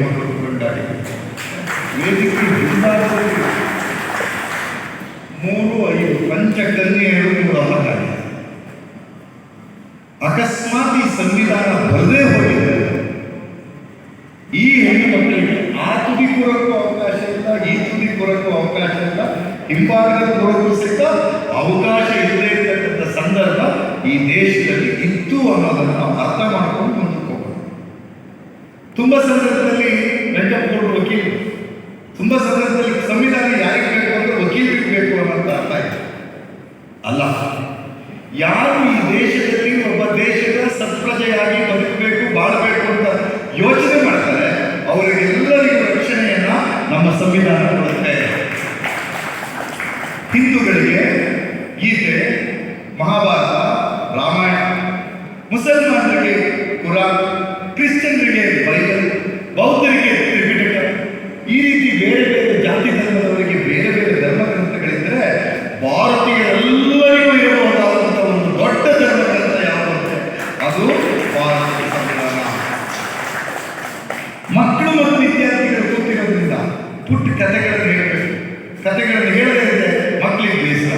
ಮಾಡಿಕೊಂಡಿದ್ದಾರೆ ವೇದಿಕೆ ಹಿಂಭಾಗದಲ್ಲಿ ಮೂರು ಐದು ಪಂಚಕನ್ಯೆಯರು ನಿಮ್ಮ ಮತಾಯಿ ಅಕಸ್ಮಾತ್ ಈ ಸಂವಿಧಾನ ಬರದೇ ಹೋಗಿದೆ. ಈ ಹೆಣ್ಣು ಮಕ್ಕಳಿಗೆ ಆ ತುದಿ ಕೂರಕ್ಕೂ ಅವಕಾಶ ಇಲ್ಲ ಈ ತುದಿ ಕೂರಕ್ಕೂ ಅವಕಾಶ ಇಲ್ಲ ಹಿಂಭಾಗದ ಕೂರಕ್ಕೂ ಸಹಿತ ಅವಕಾಶ ಇಲ್ಲದೆ ಇರತಕ್ಕಂಥ ಸಂದರ್ಭ ಈ ದೇಶದಲ್ಲಿ ಇತ್ತು ಅನ್ನೋದನ್ನು ನಾವು ಅರ್ಥ ಮಾಡಿಕೊಂಡು ತುಂಬಾ ಸಂದರ್ಭದಲ್ಲಿ ವೆಂಕಟಗೌಡರು ವಕೀಲರು ತುಂಬಾ ಸಂದರ್ಭದಲ್ಲಿ ಸಂವಿಧಾನ ಯಾರಿಗೆ ಬೇಕು ಅಂದ್ರೆ ವಕೀಲರಿಗೆ ಬೇಕು ಅನ್ನೋಂಥ ಅರ್ಥ ಆಯ್ತು ಅಲ್ಲ, ಯಾರು ಈ ದೇಶದಲ್ಲಿ ಒಬ್ಬ ದೇಶದ ಸತ್ಪ್ರಜೆಯಾಗಿ ಬದುಕಬೇಕು, ಬಾಳಬೇಕು ಅಂತ ಯೋಚನೆ ಮಾಡ್ತಾರೆ, ಅವರಿಗೆಲ್ಲರಿಗೂ ರಕ್ಷಣೆಯನ್ನ ನಮ್ಮ ಸಂವಿಧಾನ ಕೊಡುತ್ತೆ ಹಿಂದೂಗಳಿಗೆ ಗೀತೆ, ಮಹಾಭಾರತ, ರಾಮಾಯಣ, ಮುಸಲ್ಮಾನರಿಗೆ ಕುರಾನ್ ಕ್ರಿಶ್ಚಿಯನ್ರಿಗೆ ಬೈಬಲ್, ಬೌದ್ಧರಿಗೆ ತ್ರಿಪಿಟಕ ಈ ರೀತಿ ಬೇರೆ ಬೇರೆ ಜಾತಿ ಧರ್ಮದವರಿಗೆ ಬೇರೆ ಬೇರೆ ಧರ್ಮ ಗ್ರಂಥಗಳಿದ್ದರೆ ಭಾರತೀಯರೆಲ್ಲರಿಗೂ ಇರಬಹುದಾದಂಥ ಒಂದು ದೊಡ್ಡ ಧರ್ಮ ಗ್ರಂಥ ಯಾವುದು ಅದು ಭಾರತೀಯ ಸಂವಿಧಾನ. ಮಕ್ಕಳು ಮತ್ತು ವಿದ್ಯಾರ್ಥಿಗಳು ಕೂತಿರೋದ್ರಿಂದ ಪುಟ್ಟ ಕಥೆಗಳನ್ನು ಹೇಳಬೇಕು. ಕಥೆಗಳನ್ನು ಹೇಳದೇ ಇದ್ರೆ ಮಕ್ಕಳಿಗೆ ಬೇಸರ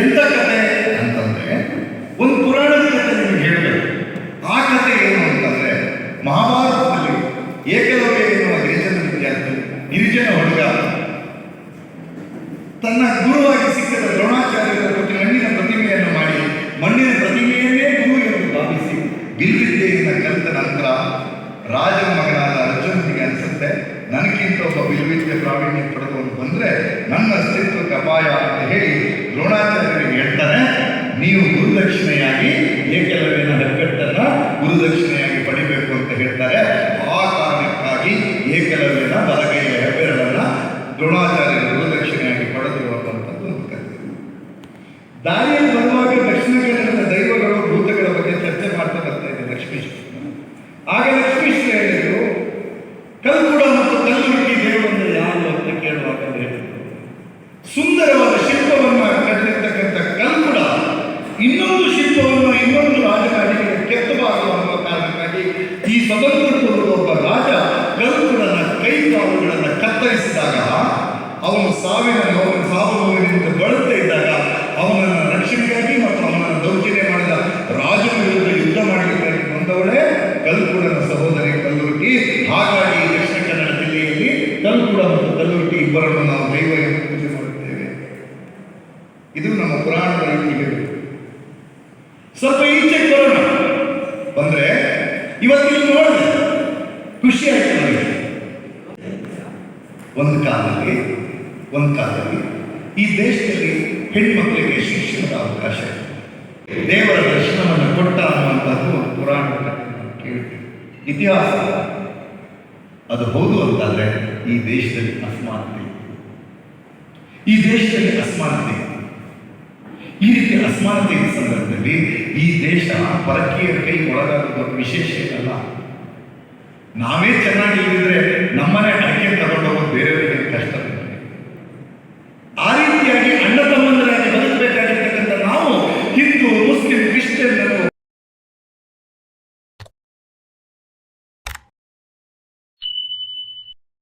ಎಂಥ ಕಥೆ ಅಂತಂದ್ರೆ ಒಂದು ಪುರಾಣದ ಕಥೆ ನಿಮಗೆ ಹೇಳಬೇಕು ಆ ಕಥೆ ಏನು ಅಂತಂದ್ರೆ ಮಹಾಭಾರತದಲ್ಲಿ ಏಕಲವ್ಯ ಎನ್ನುವ ಗಿರಿಜನ ಗಿರಿಜನ ಹುಡುಗ ತನ್ನ ಗುರುವಾಗಿ ಸಿಕ್ಕದ ದ್ರೋಣಾಚಾರ್ಯರ ಪ್ರತಿ ಮಣ್ಣಿನ ಪ್ರತಿಮೆಯನ್ನು ಮಾಡಿ, ಮಣ್ಣಿನ ಪ್ರತಿಮೆಯನ್ನೇ ಗುರು ಎಂದು ಭಾವಿಸಿ ಬಿಲ್ವಿದ್ಯೆಯಿಂದ ಕಲಿತ ನಂತರ ರಾಜನ ಮಗನಾದ ಅರ್ಜುನನಿಗೆ ಅನಿಸುತ್ತೆ, ನನಗಿಂತ ಒಬ್ಬ ಬಿಲ್ವಿದ್ಯೆ ಪ್ರಾವೀಣ್ಯ ಪಡೆದವನು ಬಂದರೆ ನನ್ನ ಅಸ್ತಿತ್ವಕ್ಕೆ ಅಪಾಯ ಅಂತ ಹೇಳಿ ದ್ರೋಣಾಚಾರ್ಯರಿಗೆ ಹೇಳ್ತಾನೆ ನೀವು ಗುರುದಕ್ಷಿಣೆಯಾಗಿ ಏಕಲವ್ಯನ ಹೆಗ್ಗಟ್ಟನ್ನ ಗುರುದಕ್ಷಿಣೆಯಾಗಿ ಪಡಿಬೇಕು ಅಂತ ಹೇಳ್ತಾರೆ ಆ ಕಾರಣಕ್ಕಾಗಿ ಏಕಲವ್ಯನ ಬಲಗೈಯ ಹೆಬ್ಬೆರಳನ್ನ ದ್ರೋಣಾಚಾರ್ಯರ ಗುರುದಕ್ಷಿಣೆಯಾಗಿ ಪಡೆದಿರುವಂಥದ್ದು ಒಂದು ಕಥೆ ದಾರಿಯಲ್ಲಿ ಬರುವಾಗ ದಕ್ಷಿಣ ಕನ್ನಡದ ದೈವಗಳು ಭೂತಗಳ ಬಗ್ಗೆ ಚರ್ಚೆ ಮಾಡ್ತಾ ಬರ್ತಾ ಇದೆ ಲಕ್ಷ್ಮೀಶ್. ಆಗ ಲಕ್ಷ್ಮೀಶ್ ಹೇಳಿದ್ರು ಕಲ್ಕುಡ ಮತ್ತು ಕಲ್ಲುರುಟಿ ದೇವರನ್ನು ಯಾರು ಅಂತ ಕೇಳುವಾಗ ಸುಂದರವಾದ ಶಿಲ್ಪವನ್ನು ಕಟ್ಟಿರ್ತಕ್ಕಂಥ ಕಲ್ಕುಡ ಇನ್ನೊಂದು ಶಿಲ್ಪವನ್ನು ಇನ್ನೊಂದು ರಾಜಕಾರಣಿಗೆ ಕೆತ್ತಬಾರದು ಅನ್ನುವ ಕಾರಣಕ್ಕಾಗಿ ಈ ಸ್ವತಂತ್ರ ಒಬ್ಬ ರಾಜ ಕಲ್ಕುಡನ ಕೈ ಕಾಲುಗಳನ್ನು ಕತ್ತರಿಸಿದಾಗ, ಅವನು ಸಾವಿನ ನೋವು ಸಾವು ನೋವಿನಿಂದ ಇದ್ದಾಗ ಅವನನ್ನು ರಕ್ಷಣೆಗಾಗಿ ಮತ್ತು ಅವನನ್ನು ದೌರ್ಜನ್ಯ ಮಾಡಿದ ರಾಜನ ವಿರುದ್ಧ ಯುದ್ಧ ಮಾಡಲಿಕ್ಕಾಗಿ ಬಂದವಳೇ ಕಲ್ಕುಡನ ಸಹೋದರಿ ಕಲ್ಲುಟಿ ಹಾಗಾಗಿ ದಕ್ಷಿಣ ಕನ್ನಡ ಜಿಲ್ಲೆಯಲ್ಲಿ ಕಲ್ಕುಡ ಮತ್ತು ಕಲ್ಲುರುಟಿ ಇಬ್ಬರನ್ನು ನಾವು ದೈವ ಎಂದು ಪೂಜೆ ಮಾಡುತ್ತೇವೆ. ಇದು ನಮ್ಮ ಪುರಾಣದ ರೀತಿಗೆ ಸ್ವಲ್ಪ ಈಚೆ ಬರೋಣ ಬಂದ್ರೆ ಇವತ್ತು ನೋಡಿದೆ ಖುಷಿ ಆಯ್ತು ಒಂದು ಕಾಲದಲ್ಲಿ ಒಂದು ಕಾಲದಲ್ಲಿ ಈ ದೇಶದಲ್ಲಿ ಹೆಣ್ಮಕ್ಳಿಗೆ ಶಿಕ್ಷಣದ ಅವಕಾಶ ಇದೆ. ದೇವರ ದರ್ಶನವನ್ನು ಕೊಟ್ಟ ಅನ್ನುವಂಥದ್ದು ಪುರಾಣ ಇತಿಹಾಸ. ಅದು ಹೌದು ಅಂತಾದ್ರೆ ಈ ದೇಶದಲ್ಲಿ ಅಸಮಾನತೆ ಈ ದೇಶದಲ್ಲಿ ಅಸಮಾನತೆ ಈ ರೀತಿ ಅಸಮಾನತೆ ಸಂದರ್ಭದಲ್ಲಿ ಈ ದೇಶ ಪರಕೀಯ ಕೈ ಒಳಗಾಗುವ ವಿಶೇಷ ಅಲ್ಲ ನಾವೇ ಚೆನ್ನಾಗಿ ಇಲ್ಲದಿದ್ರೆ ನಮ್ಮನೆ ಅಡಿಕೆ ತಗೊಂಡೋಗೋದು ಬೇರೆಯವರಿಗೆ ಕಷ್ಟ.